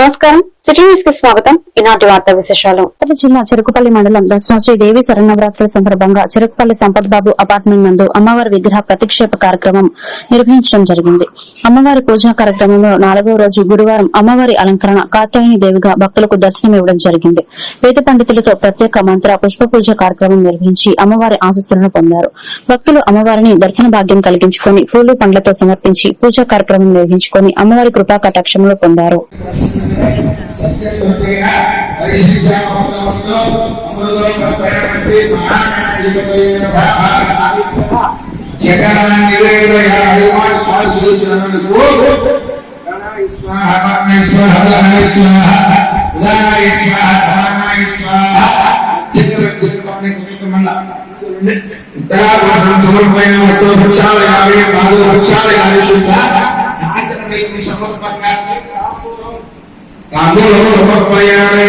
నమస్కారం. స్వాగతం. ఈనాటి వార్తా విశేషాలు. ఉత్తర జిల్లా చెరుకుపల్లి మండలం దసరా శ్రీ దేవి శరణవరాత్రుల సందర్భంగా చెరుకుపల్లి సంపత్ బాబు అపార్ట్మెంట్ నందు అమ్మవారి విగ్రహ ప్రతిక్షేప కార్యక్రమం నిర్వహించడం జరిగింది. అమ్మవారి పూజా కార్యక్రమంలో నాలుగవ రోజు గురువారం అమ్మవారి అలంకరణ కాత్యాయని దేవిగా భక్తులకు దర్శనం ఇవ్వడం జరిగింది. వేద పండితులతో ప్రత్యేక మంత్ర పుష్ప పూజ కార్యక్రమం నిర్వహించి అమ్మవారి ఆశస్సులను పొందారు. భక్తులు అమ్మవారిని దర్శన భాగ్యం కలిగించుకొని పూలు పండ్లతో సమర్పించి పూజా కార్యక్రమం నిర్వహించుకొని అమ్మవారి కృపా కటాక్షంలో పొందారు. సత్యత్వేన పరిశుద్ధామృతమస్తు అమృతోపస్తరణసి మహాగణాధిపతయే నమః జగన్ నివేదయామి స్వాధీనకు గణాయ స్వాహ స్వాహ స్వాహ ఉదానాయ స్వాహ సమానాయ స్వాహ. చిన్నవచ్చుకోని కుటుంబమల్ల ఉత్తరాభూషణం సమర్పయామి వస్తు వృక్షాలయామి పాదో వృక్షాలయామి శుద్ధ. అందులో సమర్పయామి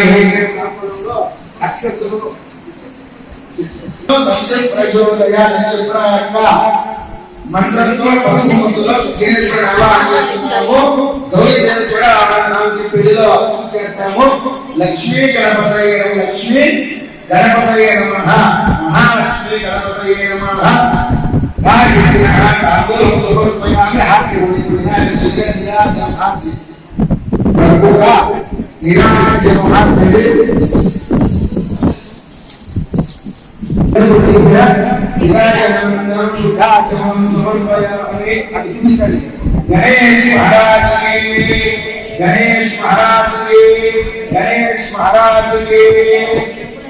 తాంబూలంలో అక్షతలు దక్షిణ ప్రచోదయాత్మ మంత్రంతో పశుమతులు కేశ్వర ఆవాహన చేస్తున్నాము గౌరీదేవి కూడా ఆవాహనానికి పెళ్ళిలో చేస్తాము లక్ష్మీ గణపతయ లక్ష్మీ గణపతయ నమ. మహాలక్ష్మీ గణపతయ నమ. గాశక్తి తాంబూలం సమర్పయామి హాతి హాతి కర్పూర నీరాజనమహాదేవి నీరాజనానందరం శుద్ధాచమం సమర్పయామి. అటు చూపించండి గణేష్ మహారాజుకి గణేష్ మహారాజుకి గణేష్ మహారాజుకి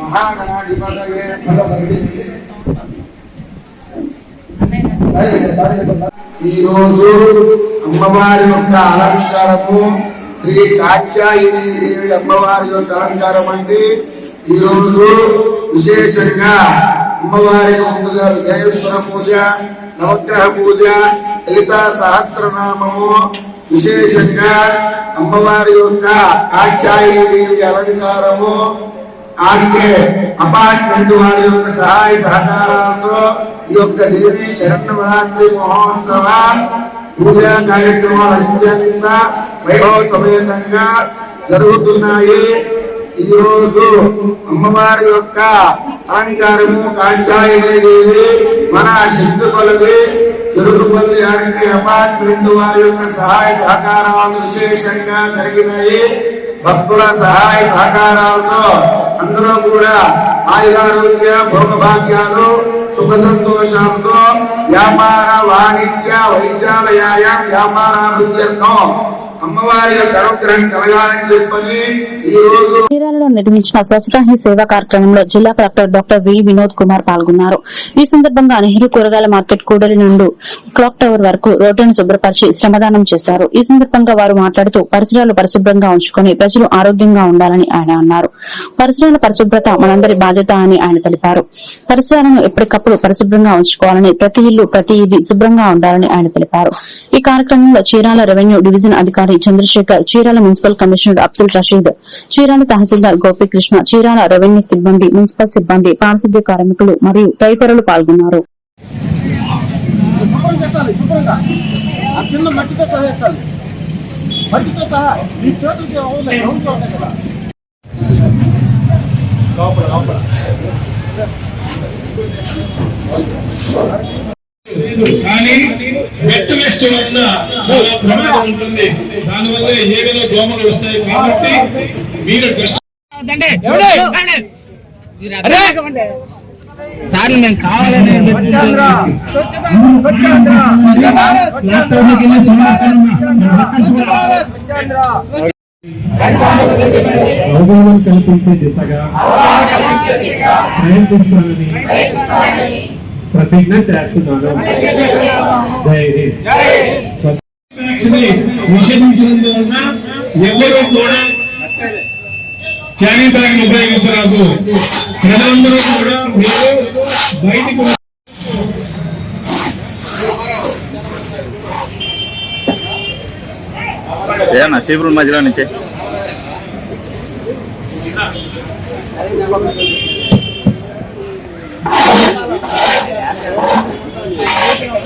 మహాగణాధిపతయే ఫలపరిడి ఈ రోజు అమ్మవారి యొక్క అలంకారము శ్రీ కాత్యాయని దేవి అమ్మవారి యొక్క అలంకారం అంటే ఈరోజు విశేషంగా అమ్మవారికి ముందుగా విజయేశ్వర పూజ నవగ్రహ పూజ లలితా సహస్రనామము విశేషంగా అమ్మవారి యొక్క కాత్యాయని దేవి అలంకారము ఆర్కే అపార్ట్మెంట్ వారి యొక్క సహాయ సహకారాలతో ఈ యొక్క దేవి శరణవరాత్రి మహోత్సవ పూజా కార్యక్రమాలు అత్యంత వైభవ సమేతంగా జరుగుతున్నాయి. ఈ రోజు అమ్మవారి యొక్క అలంకారము కాంచాయని మన శక్తి కొలది చెరుకుపల్లి ఆర్కే అపార్ట్మెంట్ వారి యొక్క సహాయ సహకారాలు విశేషంగా జరిగినాయి. భక్తుల సహాయ సహకారాలతో అందరూ కూడా ఆయురారోగ్య భోగభాగ్యాలు సుఖ సంతోషాలతో వ్యాపార వాణిజ్య వైద్యాలయాయ వ్యాపారాభివృద్ధ్యర్థం చీరాలలో నిర్మించిన స్వచ్ఛతా హీ సేవా కార్యక్రమంలో జిల్లా collector doctor V Vinod Kumar పాల్గొన్నారు. ఈ సందర్భంగా నెహ్రూ కూరగాయల మార్కెట్ కూడలి నుండి క్లాక్ టవర్ వరకు రోడ్లను శుభ్రపరిచి శ్రమదానం చేశారు. ఈ సందర్భంగా వారు మాట్లాడుతూ పరిసరాలు పరిశుభ్రంగా ఉంచుకొని ప్రజలు ఆరోగ్యంగా ఉండాలని ఆయన అన్నారు. పరిసరాల పరిశుభ్రత మనందరి బాధ్యత అని ఆయన తెలిపారు. పరిసరాలను ఎప్పటికప్పుడు పరిశుభ్రంగా ఉంచుకోవాలని ప్రతి ఇల్లు ప్రతి ఇది శుభ్రంగా ఉండాలని ఆయన తెలిపారు. ఈ కార్యక్రమంలో చీరాల రెవెన్యూ డివిజన్ అధికారి చంద్రశేఖర్ చీరాల మున్సిపల్ కమిషనర్ అబ్దుల్ రషీద్ చీరాల తహసీల్దార్ గోపీకృష్ణ చీరాల రెవెన్యూ సిబ్బంది మున్సిపల్ సిబ్బంది పారిశుద్ధ్య కార్మికులు మరియు తదితరులు పాల్గొన్నారు. లోపల లోపల కానీ వెట్ వేస్ట్ వల్ల చాలా ప్రమాదం ఉంటుంది. దానివల్ల ఏగలో దోమలు వస్తాయి కాబట్టి మీరు సార్లు మేము కావాలని కల్పించే దిశగా ప్రయత్నిస్తానని ప్రతిజ్ఞ చేస్తున్నాను జై హింద్ నిషేధించినందువలన ఎవరు కూడా క్యారీ బ్యాగ్ ఉపయోగించరాదు ప్రజలందరూ కూడా మీరు బయటకు ఏమన్నా మధ్యలో నుంచి?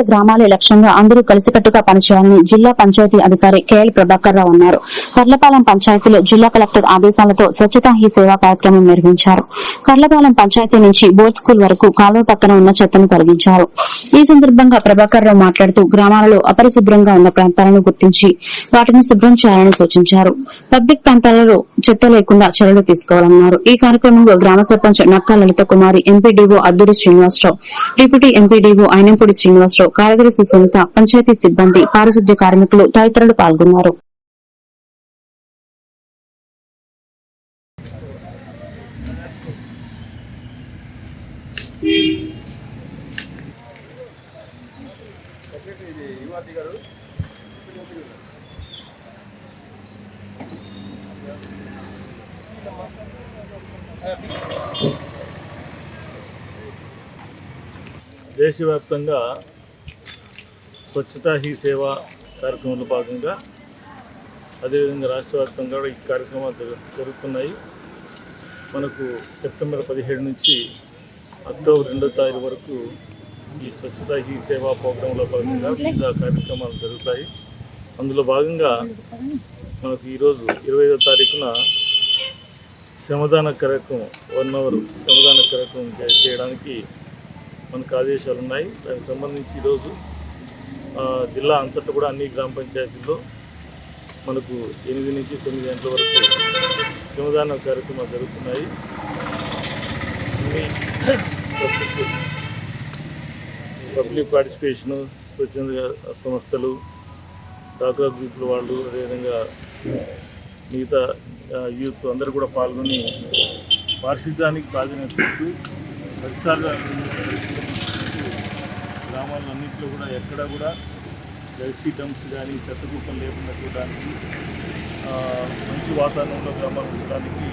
సురక్షిత గ్రామాలే లక్ష్యంగా అందరూ కలిసికట్టుగా పనిచేయాలని జిల్లా పంచాయతీ అధికారి కేఎల్ ప్రభాకర్ రావు అన్నారు. కర్లపాలెం పంచాయతీలో జిల్లా కలెక్టర్ ఆదేశాలతో స్వచ్ఛతా హీ సేవా కార్యక్రమం నిర్వహించారు. కర్లపాలెం పంచాయతీ నుంచి బోర్డ్ స్కూల్ వరకు కాలువ పక్కన ఉన్న చెత్తను తొలగించారు. ఈ సందర్భంగా ప్రభాకర్ రావు మాట్లాడుతూ గ్రామాలలో అపరిశుభ్రంగా ఉన్న ప్రాంతాలను గుర్తించి వాటిని శుభ్రం చేయాలని సూచించారు. పబ్లిక్ ప్రాంతాలలో చెత్త లేకుండా చర్యలు తీసుకోవాలన్నారు. ఈ కార్యక్రమంలో గ్రామ sarpanch Nakka Lalitha Kumari MPDO Adduri Srinivasarao deputy MPDO Ayinampudi Srinivasarao కార్యదర్శి సునీత పంచాయతీ సిబ్బంది పారిశుద్ధ్య కార్మికులు తదితరులు పాల్గొన్నారు. దేశవ్యాప్తంగా స్వచ్ఛతా హీ సేవ కార్యక్రమంలో భాగంగా అదేవిధంగా రాష్ట్ర వ్యాప్తంగా కూడా ఈ కార్యక్రమాలు జరుగుతున్నాయి. మనకు సెప్టెంబర్ పదిహేడు నుంచి అక్టోబర్ రెండో తారీఖు వరకు ఈ స్వచ్ఛత హీ సేవా ప్రోగ్రాంలో భాగంగా వివిధ కార్యక్రమాలు జరుగుతాయి. అందులో భాగంగా మనకు ఈరోజు ఇరవై ఐదో తారీఖున శ్రమదాన కార్యక్రమం వన్ అవర్ శ్రమదాన కార్యక్రమం చేయడానికి మనకు ఆదేశాలు ఉన్నాయి దానికి సంబంధించి ఈరోజు జిల్లా అంతటా కూడా అన్ని గ్రామ పంచాయతీల్లో మనకు ఎనిమిది నుంచి తొమ్మిది గంటల వరకు శ్రమదాన కార్యక్రమాలు జరుగుతున్నాయి. పబ్లిక్ పబ్లిక్ పార్టిసిపేషను స్వచ్ఛంద సంస్థలు డాక్రా గ్రూపుల వాళ్ళు అదేవిధంగా మిగతా యూత్ అందరూ కూడా పాల్గొని పారిశుద్ధ్యానికి ప్రాధాన్యత ఇస్తూ గ్రామాలన్నింటిలో కూడా ఎక్కడ కూడా ఎల్సీ డంప్స్ కానీ చెత్త లేకుండా చూడడానికి మంచి వాతావరణంలో గ్రామాలు ఉంచడానికి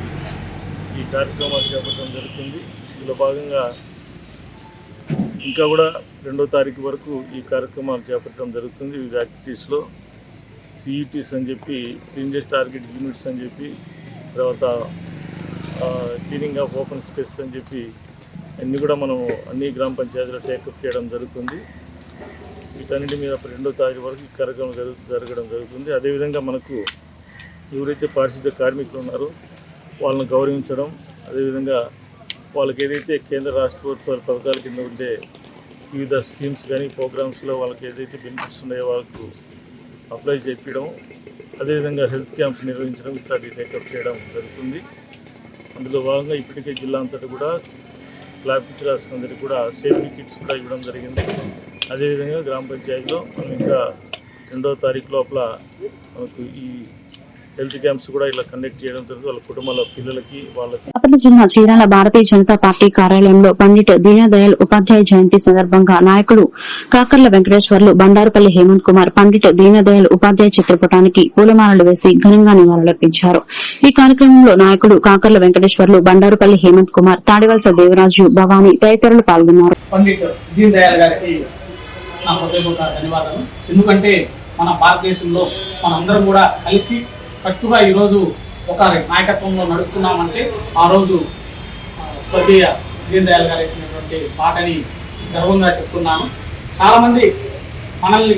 ఈ కార్యక్రమాలు చేపట్టడం జరుగుతుంది. ఇందులో భాగంగా ఇంకా కూడా రెండో తారీఖు వరకు ఈ కార్యక్రమాలు చేపట్టడం జరుగుతుంది. వివిధ యాక్టివిటీస్లో సిఈటీస్ అని చెప్పి ఇండెస్ టార్గెట్ యూనిట్స్ అని చెప్పి తర్వాత క్లీనింగ్ ఆఫ్ ఓపెన్ స్పేస్ అని చెప్పి అన్నీ కూడా మనం అన్ని గ్రామ పంచాయతీలో టేకప్ చేయడం జరుగుతుంది. వీటన్నిటి మీద రెండో తారీఖు వరకు ఈ కార్యక్రమం జరగడం జరుగుతుంది. అదేవిధంగా మనకు ఎవరైతే పారిశుద్ధ్య కార్మికులు ఉన్నారో వాళ్ళని గౌరవించడం అదేవిధంగా వాళ్ళకి ఏదైతే కేంద్ర రాష్ట్ర ప్రభుత్వాల పథకాల కింద ఉండే వివిధ స్కీమ్స్ కానీ ప్రోగ్రామ్స్లో వాళ్ళకి ఏదైతే బెనిఫిట్స్ ఉన్నాయో వాళ్ళకు అప్లై చేయించడం అదేవిధంగా హెల్త్ క్యాంప్స్ నిర్వహించడం ఇట్లాంటి టేకప్ చేయడం జరుగుతుంది. అందులో భాగంగా ఇప్పటికే జిల్లా అంతటా కూడా క్లాబ్ టీచర్స్ అందరికీ కూడా సేఫ్టీ కిట్స్ కూడా ఇవ్వడం జరిగింది. అదేవిధంగా గ్రామ పంచాయతీలో మనం ఇంకా రెండవ తారీఖు లోపల మనకు ఈ హెల్త్ క్యాంప్స్ కూడా ఇలా కండక్ట్ చేయడం జరుగుతుంది వాళ్ళ కుటుంబాల పిల్లలకి వాళ్ళకి. బాపట్ల జిల్లా చీరాల భారతీయ జనతా పార్టీ కార్యాలయంలో పండిట్ దీనదయాళ్ ఉపాధ్యాయ జయంతి సందర్భంగా నాయకుడు కాకర్ల వెంకటేశ్వర్లు బండారుపల్లి హేమంత్ కుమార్ పండిట్ దీనదయాళ్ ఉపాధ్యాయ చిత్రపటానికి పూలమాలలు వేసి ఘనంగా నివాళులర్పించారు. ఈ కార్యక్రమంలో నాయకుడు కాకర్ల వెంకటేశ్వర్లు బండారుపల్లి హేమంత్ కుమార్ తాడివలస దేవరాజు భవానీ తదితరులు పాల్గొన్నారు. పండిట్ దీన్ దయాళ్ గారికి నా హృదయపూర్వక ధన్యవాదాలు. ఎందుకంటే మన భారతదేశంలో మనందరం కూడా కలిసి కట్టుగా ఈరోజు ఒక నాయకత్వంలో నడుస్తున్నామంటే ఆ రోజు స్వర్గీయ దీన్ దయాళ్ గారు వేసినటువంటి పాటని గర్వంగా చెప్తున్నాను. చాలామంది మనల్ని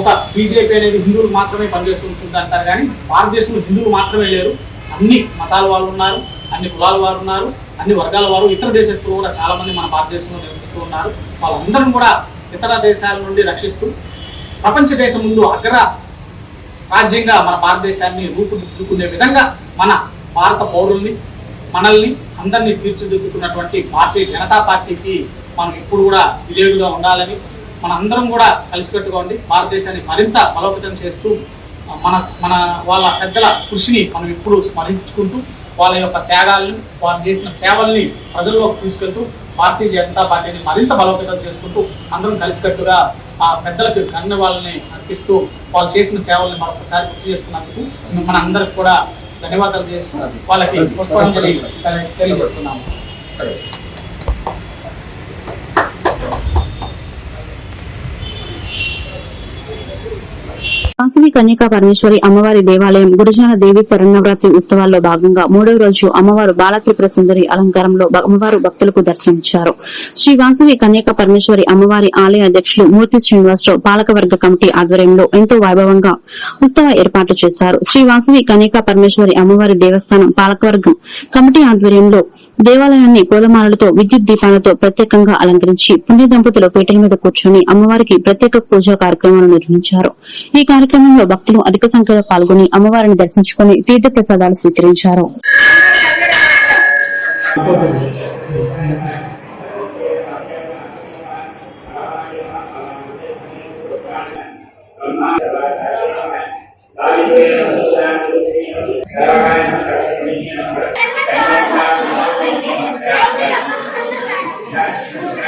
ఒక బీజేపీ అనేది హిందువులు మాత్రమే పనిచేస్తుంటుంది అంటారు కానీ భారతదేశంలో హిందువులు మాత్రమే లేరు. అన్ని మతాల వాళ్ళు ఉన్నారు అన్ని కులాల వారు ఉన్నారు అన్ని వర్గాల వారు ఇతర దేశస్తులు కూడా చాలామంది మన భారతదేశంలో నివసిస్తూ ఉన్నారు. వాళ్ళందరం కూడా ఇతర దేశాల నుండి రక్షిస్తూ ప్రపంచ దేశం ముందు అగ్ర రాజ్యంగా మన భారతదేశాన్ని రూపుదిద్దుకునే విధంగా మన భారత పౌరుల్ని మనల్ని అందరినీ తీర్చిదిద్దుకున్నటువంటి భారతీయ జనతా పార్టీకి మనం ఇప్పుడు కూడా విలేదుగా ఉండాలని మన అందరం కూడా కలిసికట్టుగా ఉండి భారతదేశాన్ని మరింత బలోపేతం చేస్తూ మన మన వాళ్ళ పెద్దల కృషిని మనం ఇప్పుడు స్మరించుకుంటూ వాళ్ళ యొక్క త్యాగాలను వారు చేసిన సేవల్ని ప్రజల్లోకి తీసుకెళ్తూ భారతీయ జనతా పార్టీని మరింత బలోపేతం చేసుకుంటూ అందరం కలిసికట్టుగా ఆ పెద్దలకు కన్న వాళ్ళని అర్పిస్తూ వాళ్ళు చేసిన సేవల్ని మరొకసారి గుర్తు చేస్తున్నందుకు మన అందరికి కూడా ధన్యవాదాలు చేస్తూ వాళ్ళకి పుష్పాంజలి తెలియజేస్తున్నాము. కాశీ కన్యకా పరమేశ్వరి అమ్మవారి దేవాలయం గురుజాన దేవి శరణవరాత్రి ఉత్సవాల్లో భాగంగా మూడవ రోజు అమ్మవారు బాలత్రిపుర సుందరి అలంకారంలో అమ్మవారు భక్తులకు దర్శనమిచ్చారు శ్రీ వాసవి కన్యకా పరమేశ్వరి అమ్మవారి ఆలయ అధ్యక్షులు మూర్తి శ్రీనివాసరావు పాలకవర్గ కమిటీ ఆధ్వర్యంలో ఎంతో వైభవంగా ఉత్సవ ఏర్పాటు చేశారు. శ్రీ వాసవి కన్యకా పరమేశ్వరి అమ్మవారి దేవస్థానం పాలకవర్గం కమిటీ ఆధ్వర్యంలో దేవాలయాన్ని పూలమాలలతో విద్యుత్ దీపాలతో ప్రత్యేకంగా అలంకరించి పుణ్య దంపతులు పీటల మీద కూర్చొని అమ్మవారికి ప్రత్యేక పూజా కార్యక్రమాలు నిర్వహించారు. ఈ కార్యక్రమంలో భక్తులు అధిక సంఖ్యలో పాల్గొని అమ్మవారిని దర్శించుకుని తీర్థ ప్రసాదాలు స్వీకరించారు Thank you.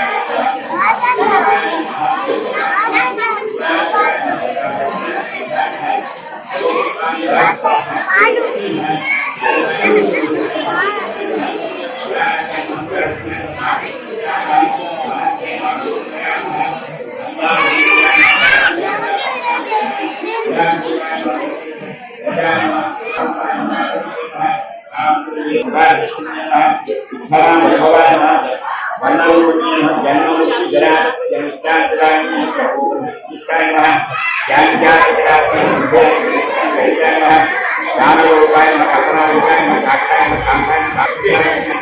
Thank you.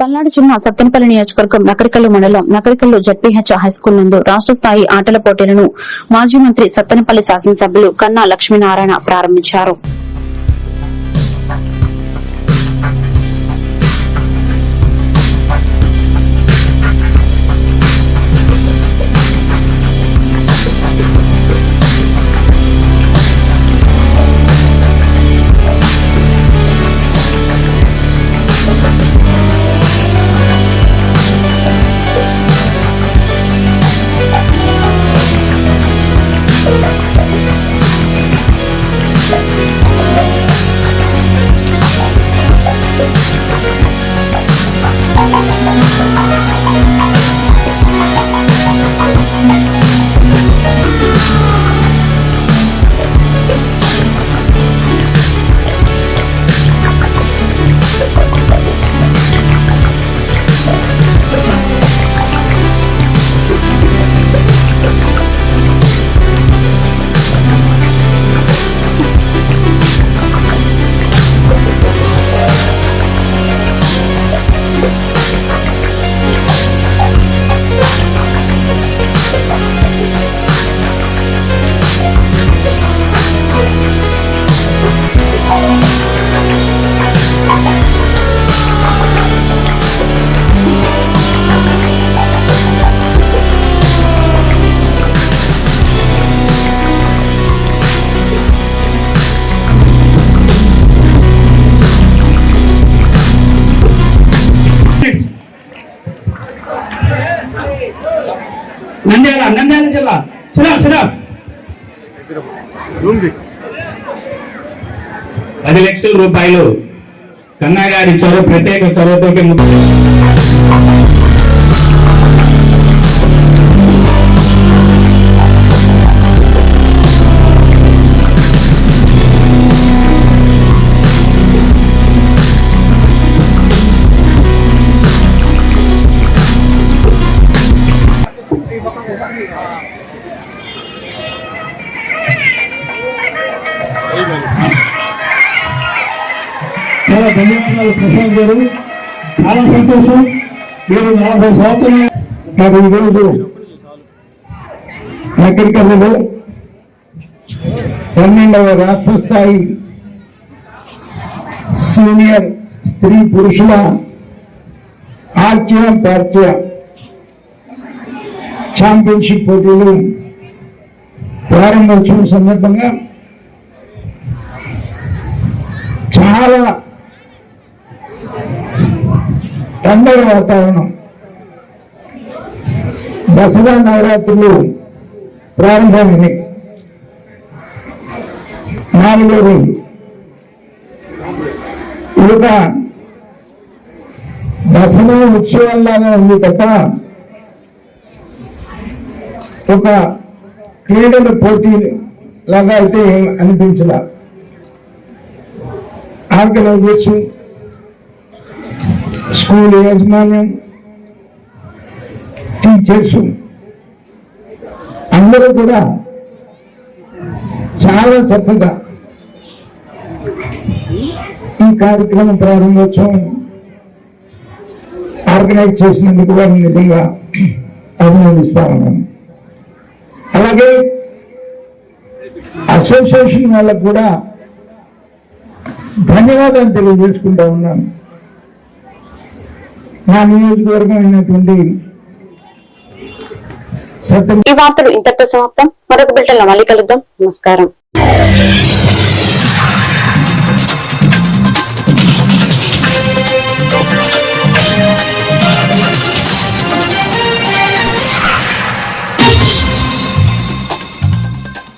Palnadu జిల్లా సత్తెనపల్లి నియోజకవర్గం నకరికల్లు మండలం నకరికల్లు జడ్పీహెచ్ హైస్కూల్ నందు రాష్ట్ర స్థాయి ఆటల పోటీలను మాజీ మంత్రి సత్తెనపల్లి శాసనసభ్యులు కన్నా లక్ష్మీనారాయణ ప్రారంభించారు. పది లక్షల రూపాయలు కన్నా గారి చొరవ ప్రత్యేక చొరవతో ధన్యవాదాలు ప్రశాంత్ గారు చాలా సంతోషం మీరు నలభై సంవత్సరాలు మరి ఈరోజు నగరికల్లో పన్నెండవ రాష్ట్ర స్థాయి సీనియర్ స్త్రీ పురుషుల ఆర్చయ పార్చయ ఛాంపియన్షిప్ పోటీలు ప్రారంభోత్సవం సందర్భంగా చాలా పండగ వాతావరణం దసరా నవరాత్రులు ప్రారంభమైనవి నాలుగో రోజు. దసరా ఉత్సవాల్లాగా ఉంది తప్ప ఒక క్రీడల పోటీ లాగా అయితే అనిపించలా. ఆర్గనైజేషన్ స్కూల్ యాజమాన్యం టీచర్స్ అందరూ కూడా చాలా చక్కగా ఈ కార్యక్రమం ప్రారంభోత్సవం ఆర్గనైజ్ చేసినందుకు వారిని నిజంగా అభినందిస్తా ఉన్నాను. అలాగే అసోసియేషన్ వాళ్ళకు కూడా ధన్యవాదాలు తెలియజేసుకుంటా ఉన్నాను. నా నియోజకవర్గం అయినటువంటి సత్యం ఈ వార్తలు ఇంతటితో సమాప్తం. మరొక బిల్టన్ మళ్ళీ కలుద్దాం. నమస్కారం.